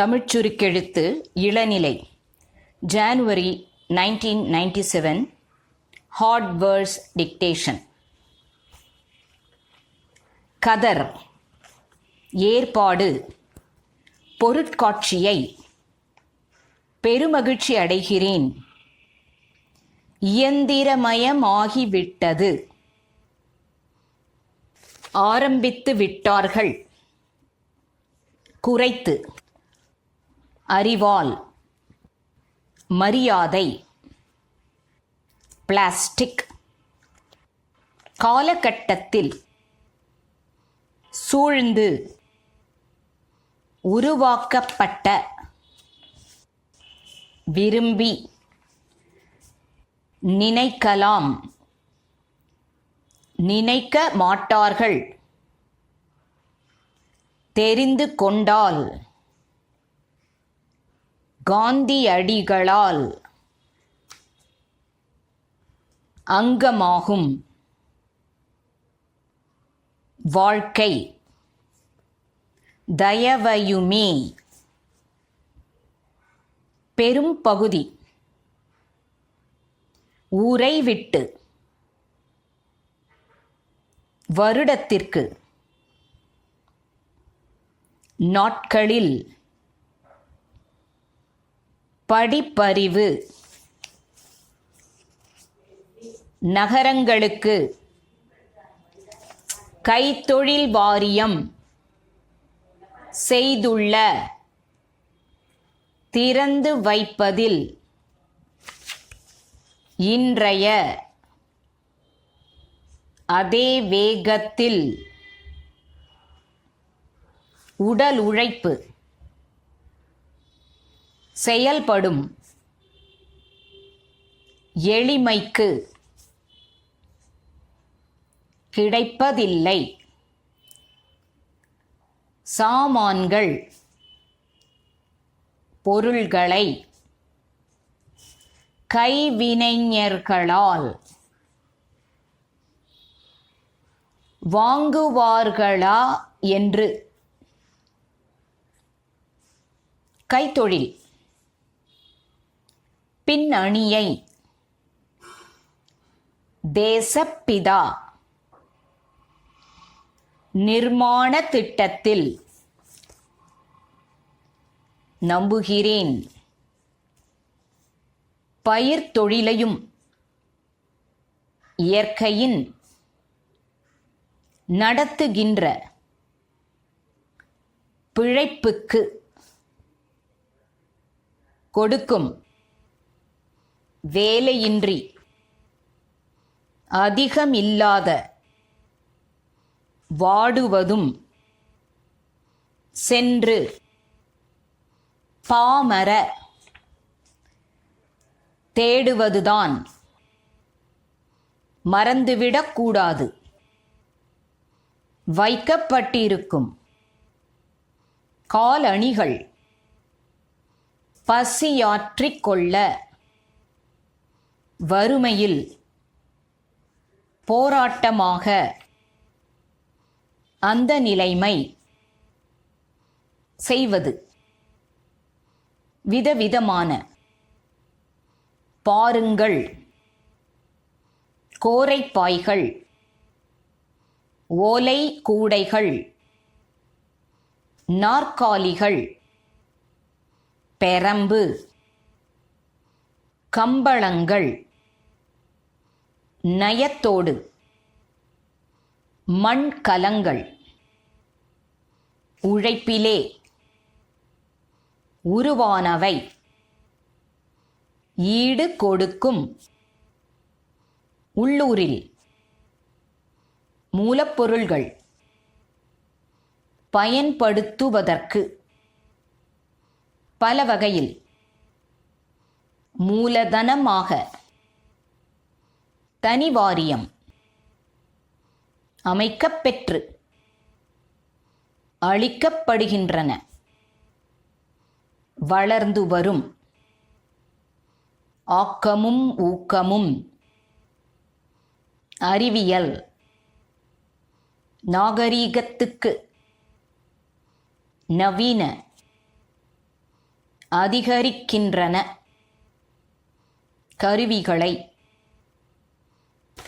தமிழ்ச்சுருக்கெழுத்து இளநிலை. January nineteen ninety seven hard words dictation கதர். ஏற்பாடு. பொருட்காட்சியை. பெருமகிழ்ச்சி அடைகிறேன். இயந்திரமயமாகிவிட்டது. ஆரம்பித்து விட்டார்கள். குறைத்து. அறிவால் மரியாதை பிளாஸ்டிக் காலகட்டத்தில் சூழ்ந்து உருவாக்கப்பட்ட விரும்பி நினைக்கலாம். நினைக்க மாட்டார்கள். தெரிந்து கொண்டால் காந்தியடிகளால் அங்கமாகும் வாழ்க்கை. தயவையுமே பெரும் பகுதி. ஊரை விட்டு வருடத்திற்கு நாட்களில் படிப்பறிவு. நகரங்களுக்கு. கைத்தொழில் வாரியம். செய்துள்ள. திறந்து வைப்பதில். இன்றைய. அதே வேகத்தில். உடல் உழைப்பு. செயல்படும் எளிமைக்கு கிடைப்பதில்லை. சாமான்கள் பொருள்களை கைவினைஞர்களால் வாங்குவார்களா என்று? கைத்தொழில். பின்னணியை. தேசப்பிதா. நிர்மாண திட்டத்தில். நம்புகிறேன். பயிர் தொழிலையும். இயற்கையின். நடத்துகின்ற. பிழைப்புக்கு. கொடுக்கும். வேலையின்றி அதிகமில்லாத வாடுவதும் சென்று பாமர தேடுவதுதான் மறந்துவிடக்கூடாது வைக்கப்பட்டிருக்கும் காலணிகள் பசியாற்றிக் கொள்ள வறுமையில் போராட்டமாக அந்த நிலைமை செய்வது விதவிதமான பாருங்கள் கோரைப்பாய்கள் ஓலை கூடைகள் நாற்காலிகள் பெரம்பு கம்பளங்கள் நயத்தோடு மண் கலங்கள் உழைப்பிலே உருவானவை ஈடு கொடுக்கும் உள்ளூரில் மூலப்பொருள்கள் பயன்படுத்துவதற்கு பல வகையில் மூலதனமாக. தனி வாரியம். அமைக்கப்பெற்று அளிக்கப்படுகின்றன வளர்ந்து வரும். ஆக்கமும் ஊக்கமும். அறிவியல். நாகரீகத்துக்கு. நவீன. அதிகரிக்கின்றன. கருவிகளை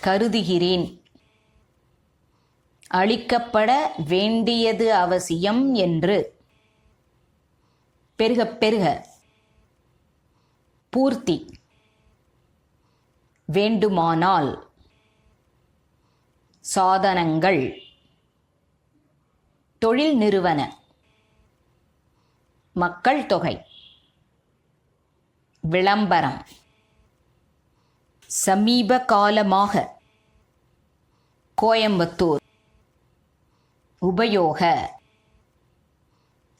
கருதுகிறேன். அளிக்கப்பட வேண்டியது அவசியம் என்று. பெருக பெருக. பூர்த்தி. வேண்டுமானால் சாதனங்கள். தொழில் நிறுவன. மக்கள் தொகை. விளம்பரம். சமீப காலமாக கோயம்புத்தூர் உபயோக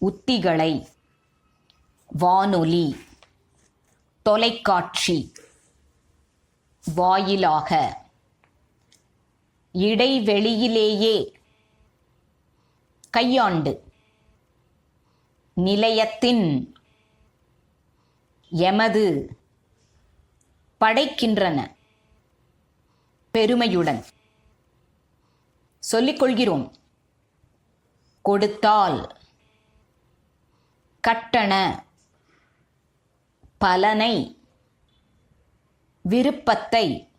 உத்திகளை வானொலி தொலைக்காட்சி வாயிலாக இடைவெளியிலேயே கையாண்டு நிலையத்தின் எமது படைக்கின்றன. பெருமையுடன் சொல்லிக்கொள்கிறோம். கொடுத்தால் கட்டண பலனை விருப்பத்தை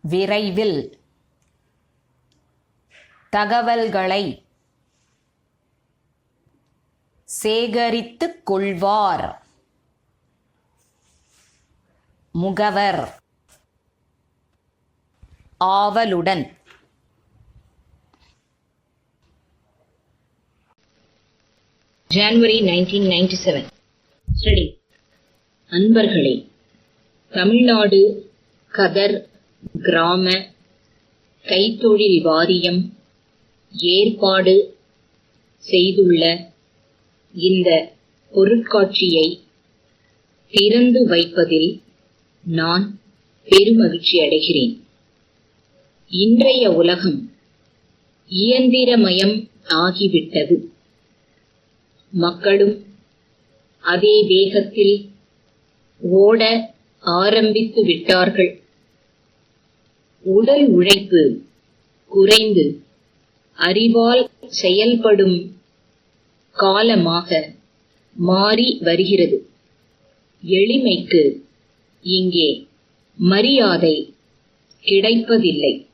விரைவில் தகவல்களை சேகரித்துக் கொள்வார். முகவர். ஆவலுடன். January 1997 ஸ்டடி அன்பர்களே தமிழ்நாடு கதர் கிராம கைத்தொழில் வாரியம் ஏற்பாடு செய்துள்ள இந்த பொருட்காட்சியை திறந்து வைப்பதில் நான் பெருமகிழ்ச்சி அடைகிறேன். இன்றைய உலகம் இயந்திரமயம் ஆகிவிட்டது. மக்களும் அதே வேகத்தில் ஓட ஆரம்பித்து விட்டார்கள். உடல் உழைப்பு குறைந்து அறிவால் செயல்படும் காலமாக மாறி வருகிறது. எளிமைக்கு இங்கே மரியாதை கிடைப்பதில்லை.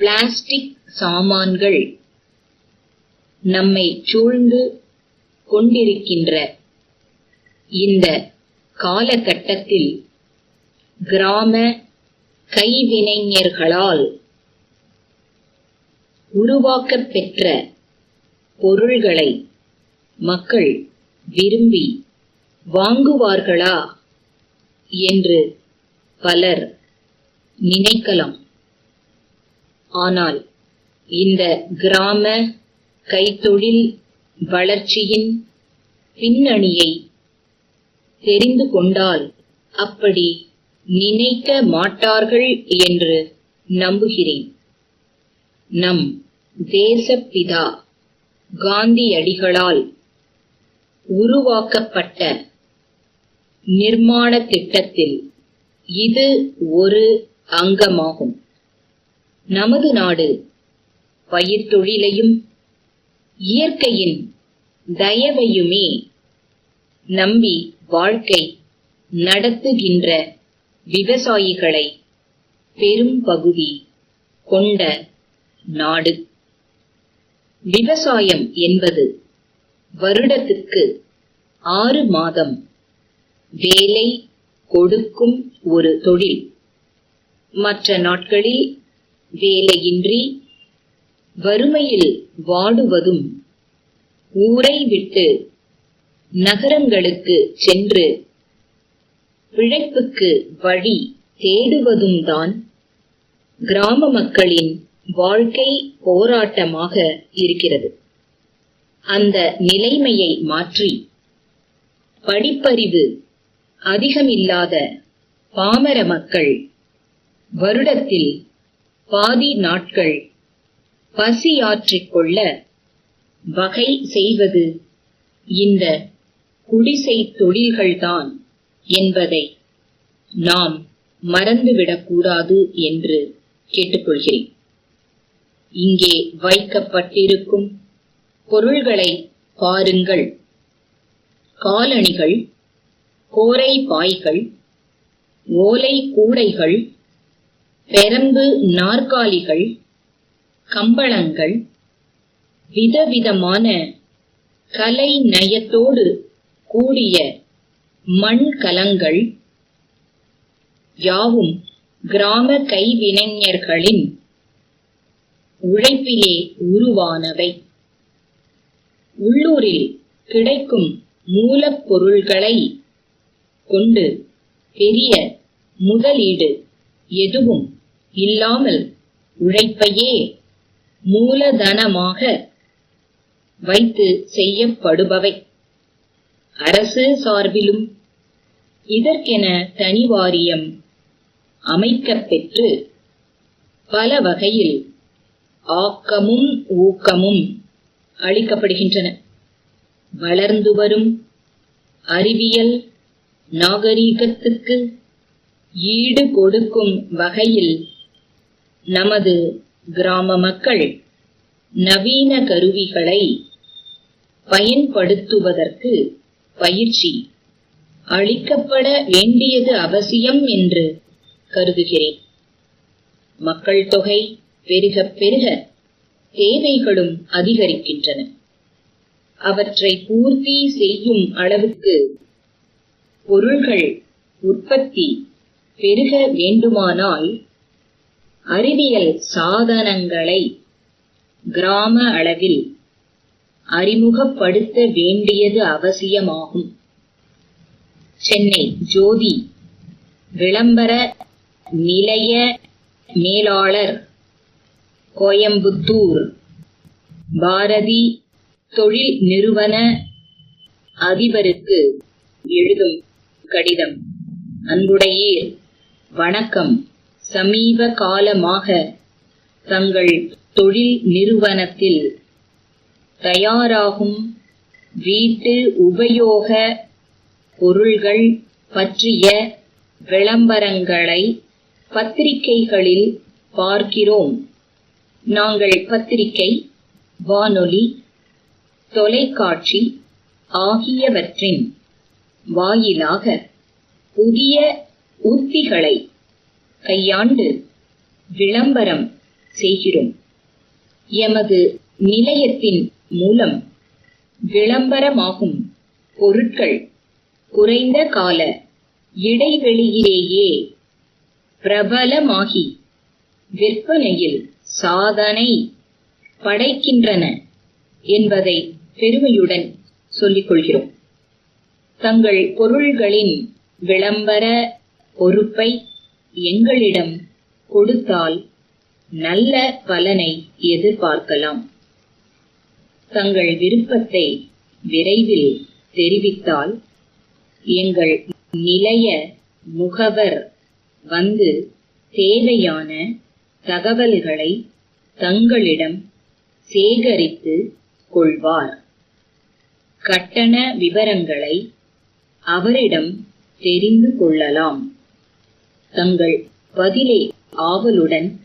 பிளாஸ்டிக் சாமான்கள் நம்மை சூழ்ந்து கொண்டிருக்கின்ற இந்த காலகட்டத்தில் கிராம கைவினைஞர்களால் உருவாக்கப் பெற்ற பொருள்களை மக்கள் விரும்பி வாங்குவார்களா என்று பலர் நினைக்கலாம். ஆனால் இந்த கிராம கைத்தொழில் வளர்ச்சியின் பின்னணியை தெரிந்து கொண்டால் அப்படி நினைக்க மாட்டார்கள் என்று நம்புகிறேன். நம் தேசப்பிதா காந்தியடிகளால் உருவாக்கப்பட்ட நிர்மாண திட்டத்தில் இது ஒரு அங்கமாகும். நமது நாடு பயிர்த்தொழிலையும் இயற்கையின் தயவையுமே நம்பி வாழ்க்கை நடத்துகின்ற விவசாயிகளை பெரும் பகுதி கொண்ட நாடு. விவசாயம் என்பது வருடத்திற்கு ஆறு மாதம் வேலை கொடுக்கும் ஒரு தொழில். மற்ற நாட்களில் வேலையின்றி வறுமையில் வாடுவதும் ஊரை விட்டு நகரங்களுக்கு சென்று பிழைப்புக்கு வழி தேடுவதும் தான் கிராம மக்களின் வாழ்க்கை போராட்டமாக இருக்கிறது. அந்த நிலைமையை மாற்றி படிப்பறிவு அதிகமில்லாத பாமர மக்கள் வருடத்தில் பாதி நாட்கள் பசியாற்றிக் கொள்ள வகை செய்வது இந்த குடிசை தொழில்கள்தான் என்பதை நாம் மறந்துவிடக்கூடாது என்று கேட்டுக்கொள்கிறேன். இங்கே வைக்கப்பட்டிருக்கும் பொருள்களை பாருங்கள். காலணிகள் கோரை பாய்கள் ஓலை கூடைகள் பெரம்பு நாற்காலிகள் கம்பளங்கள் விதவிதமான கலை நயத்தோடு கூடிய மண்கலங்கள் யாவும் கிராம கைவினைஞர்களின் உழைப்பிலே உருவானவை. உள்ளூரில் கிடைக்கும் மூலப்பொருள்களை கொண்டு பெரிய முதலீடு எதுவும் இல்லாமல் உழைப்பையே மூலதனமாக வைத்து செய்யப்படுபவை. அரசு சார்பிலும் இதற்கென தனி வாரியம் அமைக்கப்பெற்று பல வகையில் ஆக்கமும் ஊக்கமும் அளிக்கப்படுகின்றன. வளர்ந்து வரும் அறிவியல் நாகரீகத்துக்கு ஈடு கொடுக்கும் வகையில் நமது கிராம மக்கள் நவீன கருவிகளை பயன்படுத்துவதற்கு பயிற்சி அளிக்கப்பட வேண்டியது அவசியம் என்று கருதுகிறேன். மக்கள் தொகை பெருகப் பெருக தேவைகளும் அதிகரிக்கின்றன. அவற்றை பூர்த்தி செய்யும் அளவுக்கு பொருள்கள் உற்பத்தி பெருக வேண்டுமானால் அறிவியல் சாதனங்களை கிராம அளவில் அறிமுகப்படுத்த வேண்டியது அவசியமாகும். சென்னை ஜோதி விளம்பர நிலைய மேலாளர் கோயம்புத்தூர். பாரதி தொழில் நிறுவன அதிபருக்கு எழுதும் கடிதம். அன்புடையீர் வணக்கம். சமீப காலமாக தங்கள் தொழில் நிறுவனத்தில் தயாராகும் வீட்டு உபயோக பொருள்கள் பற்றிய விளம்பரங்களை பத்திரிகைகளில் பார்க்கிறோம். நாங்கள் பத்திரிகை வானொலி தொலைக்காட்சி ஆகியவற்றின் வாயிலாக புதிய உத்திகளை கையாண்டு விளம்பரம் செய்கிறோம். எமது நிலையத்தின் மூலம் விளம்பரமாகும் பொருட்கள் குறைந்த கால இடைவெளியிலேயே பிரபலமாகி விற்பனையில் சாதனை படைக்கின்றன என்பதை பெருமையுடன் சொல்லிக் கொள்கிறோம். தங்கள் பொருள்களின் விளம்பர பொறுப்பை எங்களிடம் கொடுத்தால் நல்ல பலனை எதிர்பார்க்கலாம். தங்கள் விருப்பத்தை விரைவில் தெரிவித்தால் எங்கள் நிலைய முகவர் வந்து தேவையான தகவல்களை தங்களிடம் சேகரித்து கொள்வார். கட்டண விவரங்களை அவரிடம் தெரிந்து கொள்ளலாம். தங்கள் பதிலை ஆவலுடன்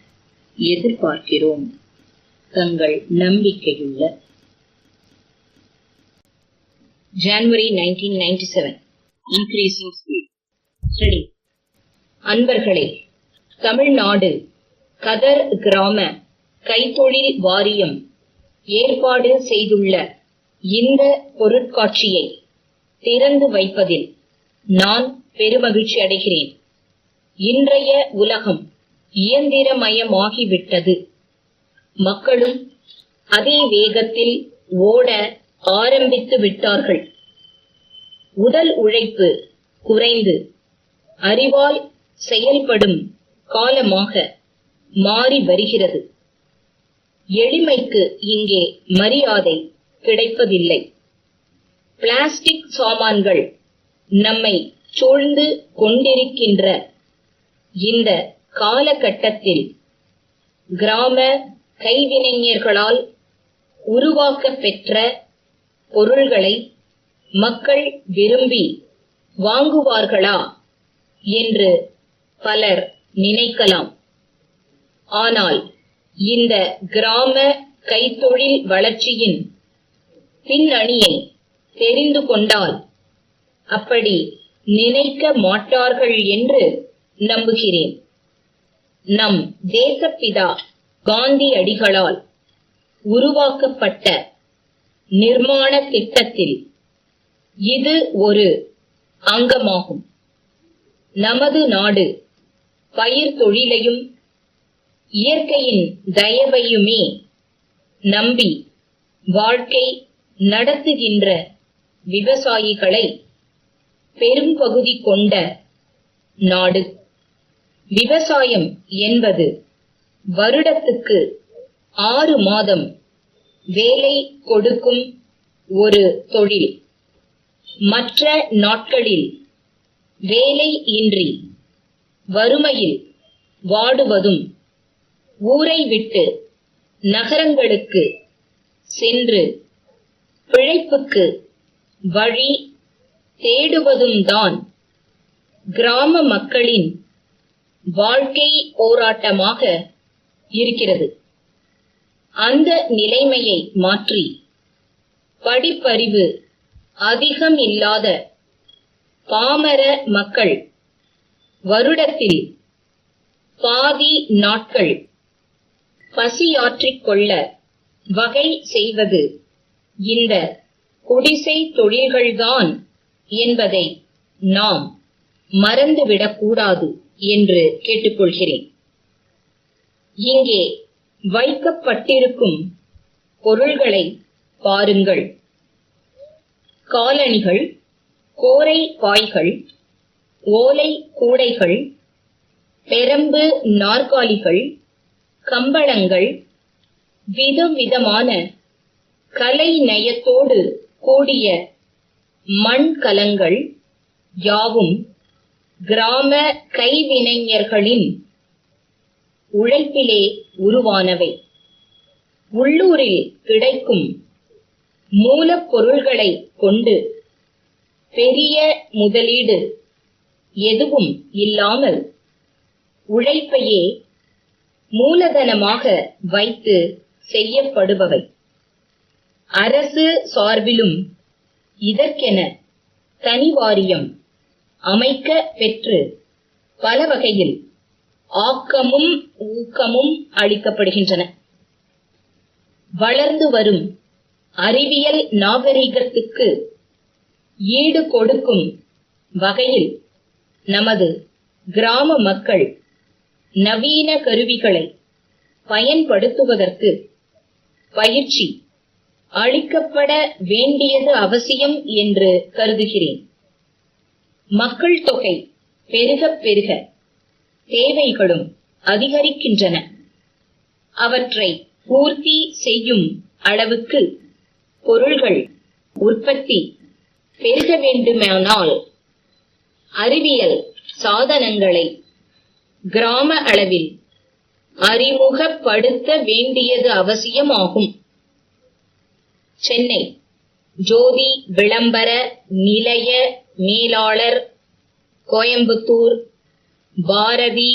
எதிர்பார்க்கிறோம். தங்கள் நம்பிக்கையுள்ள. ஜான்வரி 1997 இன்க்ரீசிங் ஸ்பீட் ஸ்டடி அன்பர்களே தமிழ்நாடு கதர் கிராம கைத்தொழில் வாரியம் ஏற்பாடு செய்துள்ள இந்த பொருட்காட்சியை திறந்து வைப்பதில் நான் பெருமகிழ்ச்சி அடைகிறேன். இன்றைய உலகம் இயந்திரமயமாகிவிட்டது. மக்களும் அதே வேகத்தில் ஓட ஆரம்பித்து விட்டார்கள். உடல் உழைப்பு குறைந்து அறிவால் செயல்படும் காலமாக மாறி வருகிறது. எளிமைக்கு இங்கே மரியாதை கிடைப்பதில்லை. பிளாஸ்டிக் சாமான்கள் நம்மை சூழ்ந்து கொண்டிருக்கின்ற இந்த காலகட்டத்தில் கிராம கைவினைஞர்களால் உருவாக்க பெற்ற பொருள்களை மக்கள் விரும்பி வாங்குவார்களா என்று பலர் நினைக்கலாம். ஆனால் இந்த கிராம கைத்தொழில் வளர்ச்சியின் பின்னணியை தெரிந்து கொண்டால் அப்படி நினைக்க மாட்டார்கள் என்று நம்புகிறேன். நம் தேசப்பிதா காந்தியடிகளால் உருவாக்கப்பட்ட நிர்மாண திட்டத்தில் இது ஒரு அங்கமாகும். நமது நாடு பயிர் தொழிலையும் இயற்கையின் தயவையுமே நம்பி வாழ்க்கை நடத்துகின்ற விவசாயிகளை பெரும்பகுதி கொண்ட நாடு. விவசாயம் என்பது வருடத்துக்கு ஆறு மாதம் வேலை கொடுக்கும் ஒரு தொழில். மற்ற நாட்களில் வேலை இன்றி வறுமையில் வாடுவதும் ஊரை விட்டு நகரங்களுக்கு சென்று பிழைப்புக்கு வழி தேடுவதும்தான் கிராம மக்களின் வாழ்க்கை போராட்டமாக இருக்கிறது. அந்த நிலைமையை மாற்றி படிப்பறிவு அதிகம் இல்லாத பாமர மக்கள் வருடத்தில் பாதி நாட்கள் பசியாற்றிக் கொள்ள வகை செய்வது இந்த குடிசை தொழில்கள்தான் என்பதை நாம் மறந்துவிடக்கூடாது என்று கேட்டுக்கொள்கிறேன். இங்கே வைக்கப்பட்டிருக்கும் பொருள்களை பாருங்கள். காலணிகள் கோரை பாய்கள் ஓலை கூடைகள் பெரம்பு நாற்காலிகள் கம்பளங்கள் விதவிதமான கலை நயத்தோடு கூடிய மண்கலங்கள் யாவும் கிராம கைவினைஞர்களின் உழைப்பிலே உருவானவை. உள்ளூரில் கிடைக்கும் மூலப்பொருள்களை கொண்டு பெரிய முதலீடு எதுவும் இல்லாமல் உழைப்பையே மூலதனமாக வைத்து செய்யப்படுபவை. அரசு சார்பிலும் இதற்கென தனி வாரியம் அமைக்க பெற்று பல வகையில் ஆக்கமும் ஊக்கமும் அளிக்கப்படுகின்றன. வளர்ந்து வரும் அறிவியல் நாகரிகத்துக்கு ஈடு கொடுக்கும் வகையில் நமது கிராம மக்கள் நவீன கருவிகளை பயன்படுத்துவதற்கு பயிற்சி அளிக்கப்பட வேண்டியது அவசியம் என்று கருதுகிறேன். மக்கள் தொகை பெருகப் பெருக தேவைகளும் அதிகரிக்கின்றன. அவற்றை பூர்த்தி செய்யும் அளவுக்கு பொருள்கள் உற்பத்தி பெருக வேண்டுமானால் அறிவியல் சாதனங்களை கிராம அளவில் அறிமுகப்படுத்த வேண்டியது அவசியமாகும். சென்னை. ஜோதி விளம்பர நிலைய மேலாளர் கோயம்புத்தூர். பாரதி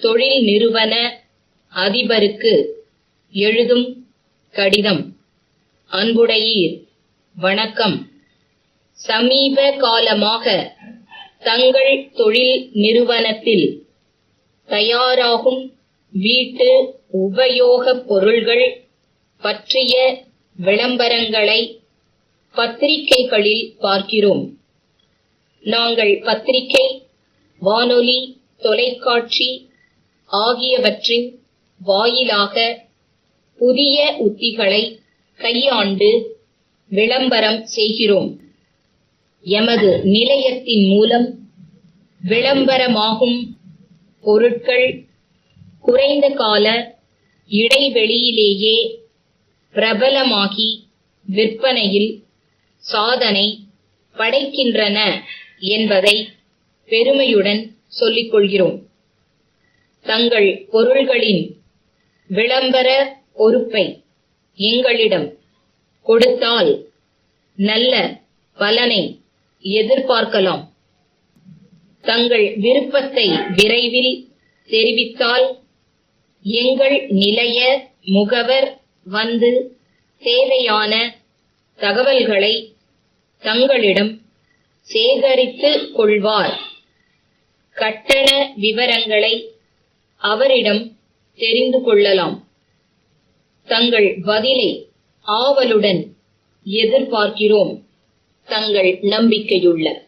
தொழில் நிறுவன அதிபருக்கு எழுதும் கடிதம். அன்புடையீர் வணக்கம். சமீப காலமாக தங்கள் தொழில் நிறுவனத்தில் தயாராகும் வீட்டு உபயோகப் பொருள்கள் பற்றிய விளம்பரங்களை பத்திரிகைகளில் பார்க்கிறோம். நாங்கள் பத்திரிகை வானொலி தொலைக்காட்சி ஆகியவற்றின் வாயிலாக புதிய உத்திகளை கையாண்டு விளம்பரம் செய்கிறோம். எமது நிலையத்தின் மூலம் விளம்பரமாகும் பொருட்கள் குறைந்த கால இடைவெளியிலேயே பிரபலமாகி விற்பனையில் சாதனை படைக்கின்றன என்பதை பெருமையுடன் சொல்லிக் கொள்கிறோம் தங்கள் பொருள்களின் விளம்பர பொறுப்பை எங்களிடம் கொடுத்தால் நல்ல பலனை எதிர்பார்க்கலாம். தங்கள் விருப்பத்தை விரைவில் தெரிவித்தால் எங்கள் நிலைய முகவர் வந்து தேவையான தகவல்களை தங்களிடம் சேகரித்துக் கொள்வார். கட்டண விவரங்களை அவரிடம் தெரிந்து கொள்ளலாம். தங்கள் பதிலை ஆவலுடன் எதிர்பார்க்கிறோம். தங்கள் நம்பிக்கையுள்ள